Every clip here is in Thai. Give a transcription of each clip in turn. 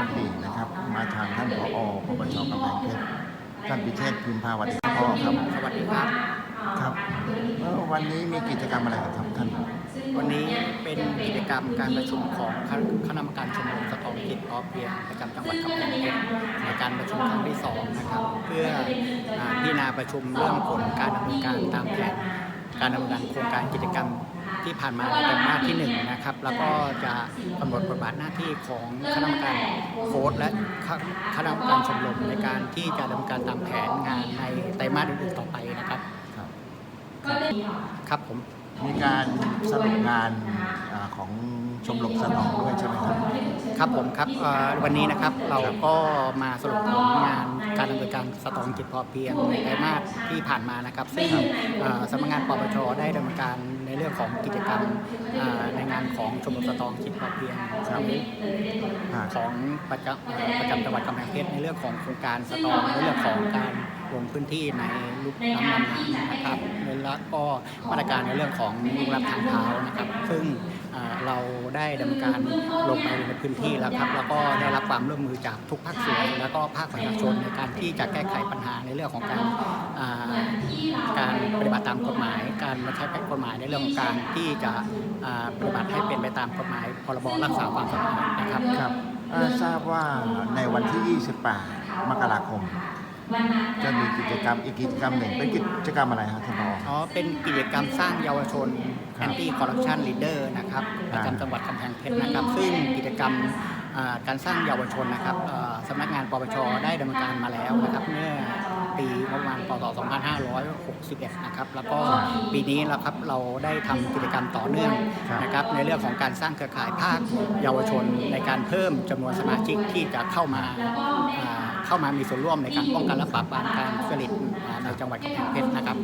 วศึกษาพักดีนะครับ มาทางท่านผอปปชกำแพงเพชรท่านพิเชษฐ์พิมพาวัตรพ่อครับสวัสดีครับครับเอ่อวันนี้มีกิจกรรมอะไรครับท่านวันนี้เป็นกิจกรรมการประชุมของคณะคณะกรรมการชมรมสตรองกิจพอเพียงประจำจังหวัดกำแพงเพชรในการประชุมครั้งที่สองนะครับ เพื่ออ่าพิจารณาประชุมเรื่องผลการดำเนินการตามแผน การดำเนินการโครงการกิจกรรมที่ผ่านมาในไตรมาสที่หนึ่งนะครับแล้วก็จะกำหนดบทบาทหน้าที่ของคณะกรรมการโค้ดและคณะกรรมการชมรมในการที่จะดำเนินการตามแผนงานในไตรมาสอื่นๆต่อไปนะครับครับครับผมมีการสรุปงานอ่าของชมรมสนองด้วยใช่ไหมครับ ครับผมครับเอ่อวันนี้นะครับเราก็มาสรุปผลงานการดำเนินการสตองจิตพอเพียงในไตรมาสที่ผ่านมานะครับ ซึ่งเอ่อสำนักงานปปชได้ดำเนินการในเรื่องของกิจกรรมเอ่อในงานของชมรมสตองจิตพอเพียงครับอ่าของประจำเอ่อประจำจังหวัดกำแพงเพชรในเรื่องของโครงการสตองในเรื่องของการลงพื้นที่ในลุกน้ำน้ำน้ำนะครับแล้วก็มาตรการในเรื่องของลุกรับทางเท้านะครับ ซึ่งเอ่อเราได้ดำเนินการลงไปในพื้นที่แล้วครับ แล้วก็ได้รับความร่วมมือจากทุกภาคส่วน แล้วก็ภาคประชาชนในการที่จะแก้ไขปัญหาในเรื่องของการการปฏิบัติตามกฎหมาย การมาใช้กฎหมายในเรื่องของการที่จะปฏิบัติให้เป็นไปตามกฎหมายพรบรักษาความสงบนะครับครับทราบว่าในวันที่ 28 มกราคม จะมีกิจกรรมอีกกิจกรรมหนึ่งเป็นกิจกรรมอะไรครับท่านผอ อ๋อ เป็นกิจกรรมสร้างเยาวชน ครับ Anti Corruption Leader นะครับคปรับระจำจังหวัดกำแพงเพชรนะครับ ซึ่งกิจกรรมอ่าการสร้างเยาวชนนะครับเอ่อสำนักงานปปชได้ดำเนินการมาแล้วนะครับ เมื่อปีงบประมาณพศ2561 นะครับ แล้วก็ปีนี้แล้วครับเราได้ทำกิจกรรมต่อเนื่องครับ นะครับ ในเรื่องของการสร้างเครือข่ายภาคเยาวชนในการเพิ่มจำนวนสมาชิกที่จะเข้ามาอ่า เข้ามามีส่วนร่วมในการป้องกันและปราบปรามการทุจริตอ่าในจังหวัดกำแพงเพชรนะครับ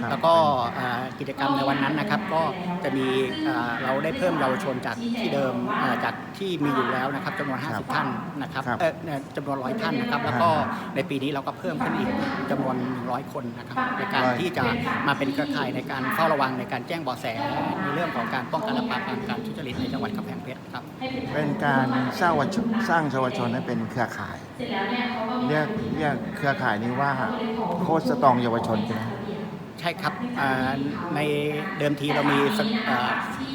ครับแล้วก็เอ่อกิจกรรมในวันนั้นนะครับ ก็จะมีเอ่อเราได้เพิ่มเยาวชนจากที่เดิมเอ่อจากที่มีอยู่แล้วนะครับจำนวนครับ50 ท่านนะครับครับเอ่อเอ่อจำนวนร้อยท่านนะครับ แล้วก็ในปีนี้เราก็เพิ่มขึ้นอีกจำนวน 100 คนนะครับในการร้อยที่จะมาเป็นเครือข่ายในการเฝ้าระวังในการแจ้งเบาะแสในเรื่องของการป้องกันและปราบปรามการทุจริตในจังหวัดกำแพงเพชรครับเป็นการสร้างวัชสร้างเยาวชนให้เป็นเครือข่ายเรียกเรียกเครือข่ายนี้ว่าโค้ชสตรองเยาวชนใช่ไหม ใช่ครับอ่าในเดิมทีเรามีสเอ่อ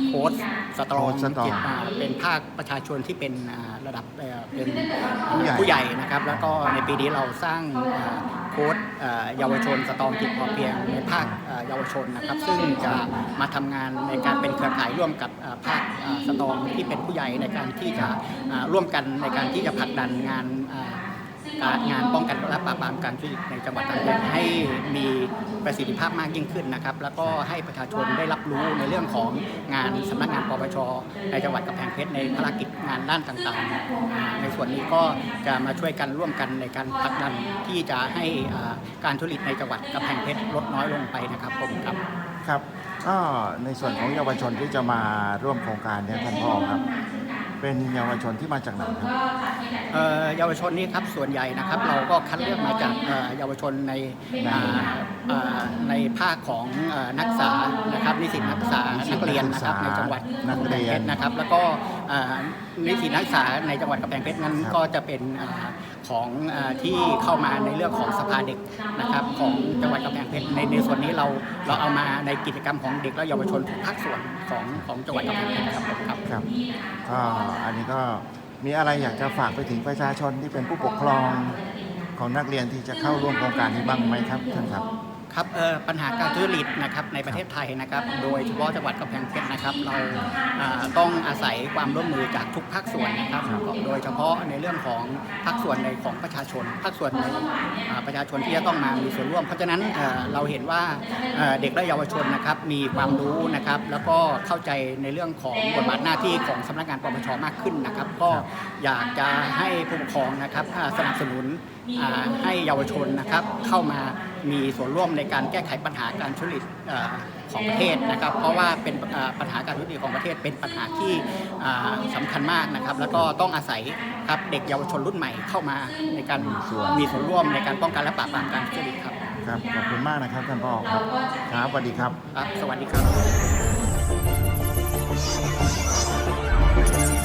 โค้ชสตรองโค้ชสตรองจิตอ่าเป็นภาคประชาชนที่เป็นอ่าระดับเอ่อเป็นผู้ใหญ่ ผู้ใหญ่นะครับ แล้วก็ในปีนี้เราสร้างอ่าโค้ชเอ่อเยาวชนสตรองจิตพอเพียงในภาคเอ่อเยาวชนนะครับ ซึ่งจะมาทำงานในการเป็นเครือข่ายร่วมกับอ่าภาคอ่าสตรองที่เป็นผู้ใหญ่ในการที่จะอ่าร่วมกันในการที่จะผลักดันงานอ่าการ งานป้องกันและปราบปรามการทุจริตในจังหวัดต่างๆให้มีประสิทธิภาพมากยิ่งขึ้นนะครับ แล้วก็ให้ประชาชนได้รับรู้ในเรื่องของงานสำนักงานปปชในจังหวัดกำแพงเพชรในภารกิจงานด้านต่างๆ ในส่วนนี้ก็จะมาช่วยกันร่วมกันในการผลักดันที่จะให้การทุจริตในจังหวัดกำแพงเพชรลดน้อยลงไปนะครับผมครับครับก็ในส่วนของเยาวชนที่จะมาร่วมโครงการนี้ท่านพ่อครับ เป็นเยาวชนที่มาจากไหนครับเอ่อเยาวชนนี่ครับส่วนใหญ่นะครับเราก็คัดเลือกมาจากเอ่อเยาวชนในอ่าอ่าในภาคของเอ่อนักศึกษานะครับนิสิตนักศึกษานักเรียนนะครับในจังหวัดนักเรียนกำแพงพชนะครับ แล้วก็อ่า นิสิตนักศึกษาในจังหวัดกำแพงเพชรนั้นก็จะเป็นอของอที่เข้ามาในเรื่องของสภาเด็กนะครับของจังหวัดกำแพงเพชรในในส่วนนี้เราเราเอามาในกิจกรรมของเด็กและเยาวชนทุกภาคส่วนของของจังหวัดกำแพงเพชรครับผมครับครับก็อันนี้ก็มีอะไรอยากจะฝากไปถึงประชาชนที่เป็นผู้ปกครองของนักเรียนที่จะเข้าร่วมโครงการนี้บ้างไหมครับท่านครับ ครับเอ่อปัญหาการทุจริตนะครับในประเทศไทยนะครับ โดยเฉพาะจังหวัดกำแพงเพชรนะครับ เราอ่าต้องอาศัยความร่วมมือจากทุกภาคส่วนนะครับ โดยเฉพาะในเรื่องของภาคส่วนในของประชาชน ภาคส่วนในอ่าประชาชนที่จะต้องมามีส่วนร่วม เพราะฉะนั้นเอ่อเราเห็นว่าเอ่อเด็กและเยาวชนนะครับมีความรู้นะครับ แล้วก็เข้าใจในเรื่องของบทบาทหน้าที่ของสำนักงานปปชมากขึ้นนะครับ ก็อยากจะให้ผู้ปกครองนะครับอ่าสนับสนุนอ่าให้เยาวชนนะครับเข้ามา มีส่วนร่วมในการแก้ไขปัญหาการทุจริตเอ่อของประเทศนะครับ เพราะว่าเป็นเอ่อปัญหาการทุจริตของประเทศเป็นปัญหาที่อ่าสำคัญมากนะครับ แล้วก็ต้องอาศัยครับเด็กเยาวชนรุ่นใหม่เข้ามาในการมีส่วนมีส่วนร่วมในการป้องกันและปราบปรามการทุจริตครับครับขอบคุณมากนะครับท่านผอครับครับสวัสดีครับครับ สวัสดีครับ